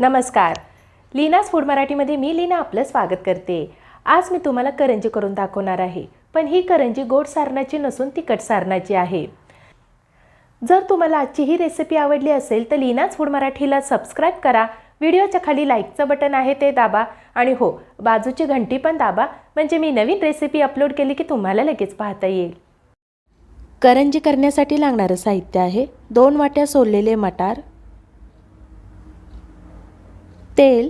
नमस्कार. लीनास फूड मराठीमध्ये मी लीना आपलं स्वागत करते. आज मी तुम्हाला करंजी करून दाखवणार आहे. पण ही करंजी गोड सारणाची नसून तिखट सारणाची आहे. जर तुम्हाला आजची ही रेसिपी आवडली असेल तर लीनाज फूड मराठीला सबस्क्राईब करा. व्हिडिओच्या खाली लाईकचं बटन आहे ते दाबा. आणि हो बाजूची घंटी पण दाबा. म्हणजे मी नवीन रेसिपी अपलोड केली की तुम्हाला लगेच पाहता येईल. करंजी करण्यासाठी लागणारं साहित्य आहे दोन वाट्या सोललेले मटार तेल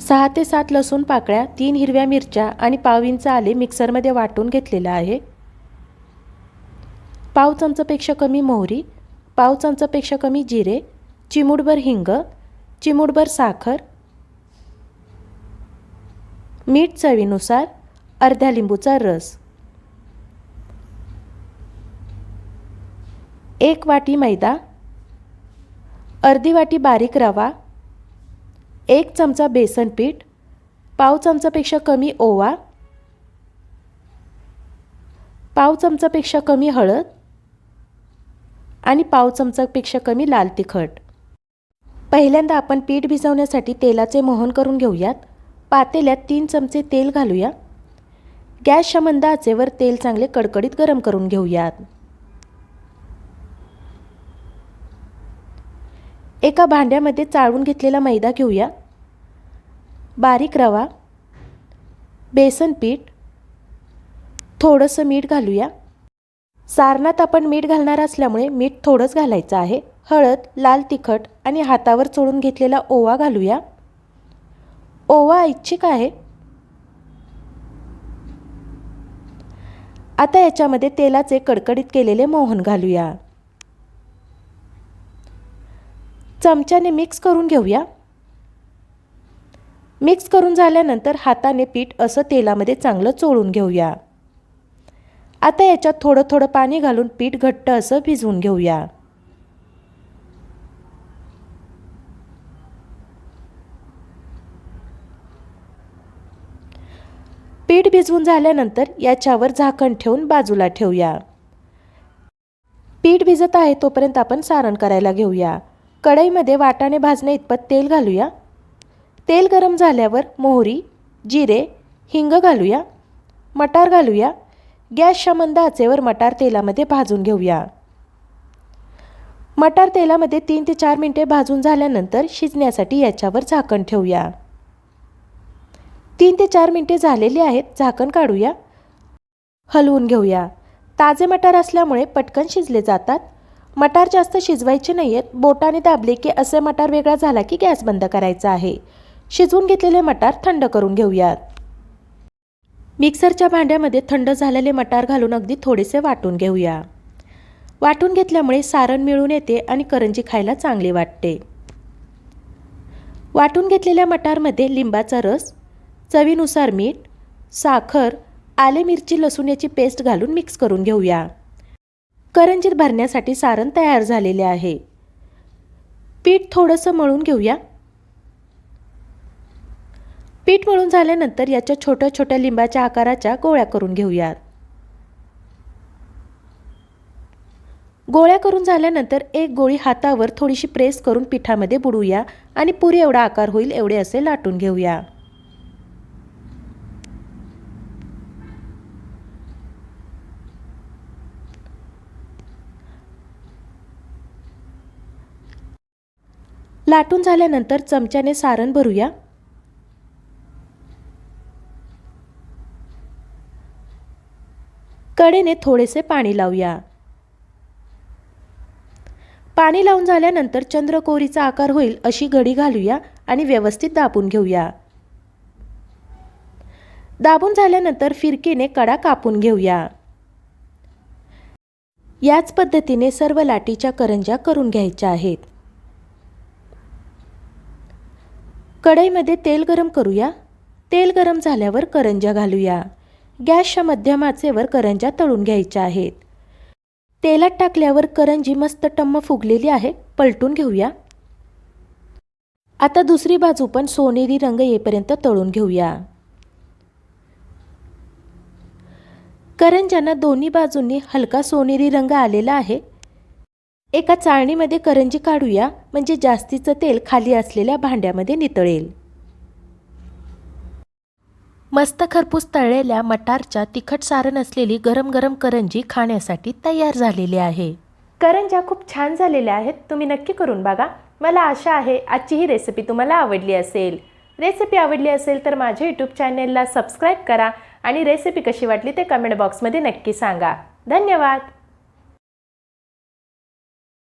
सहा ते सात लसूण पाकळ्या तीन हिरव्या मिरच्या आणि पाव इंच आले मिक्सरमध्ये वाटून घेतलेलं आहे. पाव चमचापेक्षा कमी मोहरी पाव चमचापेक्षा कमी जिरे चिमूडभर हिंग चिमूडभर साखर मीठ चवीनुसार अर्ध्या लिंबूचा रस. एक वाटी मैदा अर्धी वाटी बारीक रवा एक चमचा बेसन पीठ पाव चमचापेक्षा कमी ओवा पाव चमचापेक्षा कमी हळद आणि पाव चमचापेक्षा कमी लाल तिखट. पहिल्यांदा आपण पीठ भिजवण्यासाठी तेलाचे मोहन करून घेऊयात. पातेल्यात तीन चमचे तेल घालूया. गॅसच्या मंद आचेवर तेल चांगले कडकडीत गरम करून घेऊयात. एका भांड्यामध्ये चाळून घेतलेला मैदा घेऊया. बारीक रवा बेसन पीठ थोडंसं मीठ घालूया. सारणात आपण मीठ घालणार असल्यामुळे मीठ थोडंच घालायचं आहे. हळद लाल तिखट आणि हातावर चोळून घेतलेला ओवा घालूया. ओवा ऐच्छिक आहे. आता याच्यामध्ये तेलाचे कडकडीत केलेले मोहन घालूया. चमच्याने मिक्स करून घेऊया. मिक्स करून झाल्यानंतर हाताने पीठ असं तेलामध्ये चांगलं चोळून घेऊया. आता याच्यात थोडं थोडं पाणी घालून पीठ घट्ट असं भिजवून घेऊया. पीठ भिजवून झाल्यानंतर याच्यावर झाकण ठेवून बाजूला ठेवूया. पीठ भिजत आहे तोपर्यंत आपण सारण करायला घेऊया. कढईमध्ये वाटाणे भाजणे इतपत तेल घालूया. तेल गरम झाल्यावर मोहरी जिरे हिंग घालूया. मटार घालूया. गॅसच्या मंद आचेवर मटार तेलामध्ये भाजून घेऊया. मटार तेलामध्ये तीन ते चार मिनटे भाजून झाल्यानंतर शिजण्यासाठी याच्यावर झाकण ठेवूया. तीन ते चार मिनटे झालेली आहेत झाकण काढूया. हलवून घेऊया. ताजे मटार असल्यामुळे पटकन शिजले जातात. मटार जास्त शिजवायचे नाही आहेत बोटाने दाबले की असे मटार वेगळा झाला की गॅस बंद करायचा आहे. शिजवून घेतलेले मटार थंड करून घेऊयात. मिक्सरच्या भांड्यामध्ये थंड झालेले मटार घालून अगदी थोडेसे वाटून घेऊया. वाटून घेतल्यामुळे सारण मिळून येते आणि करंजी खायला चांगली वाटते. वाटून घेतलेल्या मटारमध्ये लिंबाचा रस चवीनुसार मीठ साखर आले मिरची लसूण याची पेस्ट घालून मिक्स करून घेऊया. करंजीत भरण्यासाठी सारण तयार झालेले आहे. पीठ थोडंसं मळून घेऊया. पीठ मळून झाल्यानंतर याच्या छोट्या छोट्या लिंबाच्या आकाराच्या गोळ्या करून घेऊयात गोळ्या करून झाल्यानंतर एक गोळी हातावर थोडीशी प्रेस करून पिठामध्ये बुडूया आणि पुरी एवढा आकार होईल एवढे असे लाटून घेऊया. लाटून झाल्यानंतर चमच्याने सारण भरूया. कडेने थोडेसे पाणी लावूया. पाणी लावून झाल्यानंतर चंद्रकोरीचा आकार होईल अशी घडी घालूया आणि व्यवस्थित दाबून घेऊया. दाबून झाल्यानंतर फिरकीने कडा कापून घेऊया. याच पद्धतीने सर्व लाटीच्या करंज्या करून घ्यायच्या आहेत. कढईमध्ये तेल गरम करूया. तेल गरम झाल्यावर करंज्या घालूया. गॅसच्या मध्यम आचेवर करंज्या तळून घ्यायच्या आहेत. तेलात टाकल्यावर करंजी मस्त टम्म फुगलेली आहे पलटून घेऊया. आता दुसरी बाजू पण सोनेरी रंग येईपर्यंत तळून घेऊया. करंज्यांना दोन्ही बाजूंनी हलका सोनेरी रंग आलेला आहे. एका चाळणीमध्ये करंजी काढूया म्हणजे जास्तीचं तेल खाली असलेल्या भांड्यामध्ये नितळेल. मस्त खरपूस तळलेल्या मटारच्या तिखट सारण असलेली गरम गरम करंजी खाण्यासाठी तयार झालेली आहे. करंज्या खूप छान झालेल्या आहेत तुम्ही नक्की करून बघा. मला आशा आहे आजची ही रेसिपी तुम्हाला आवडली असेल. रेसिपी आवडली असेल तर माझ्या यूट्यूब चॅनेलला सबस्क्राईब करा आणि रेसिपी कशी वाटली ते कमेंट बॉक्समध्ये नक्की सांगा. धन्यवाद!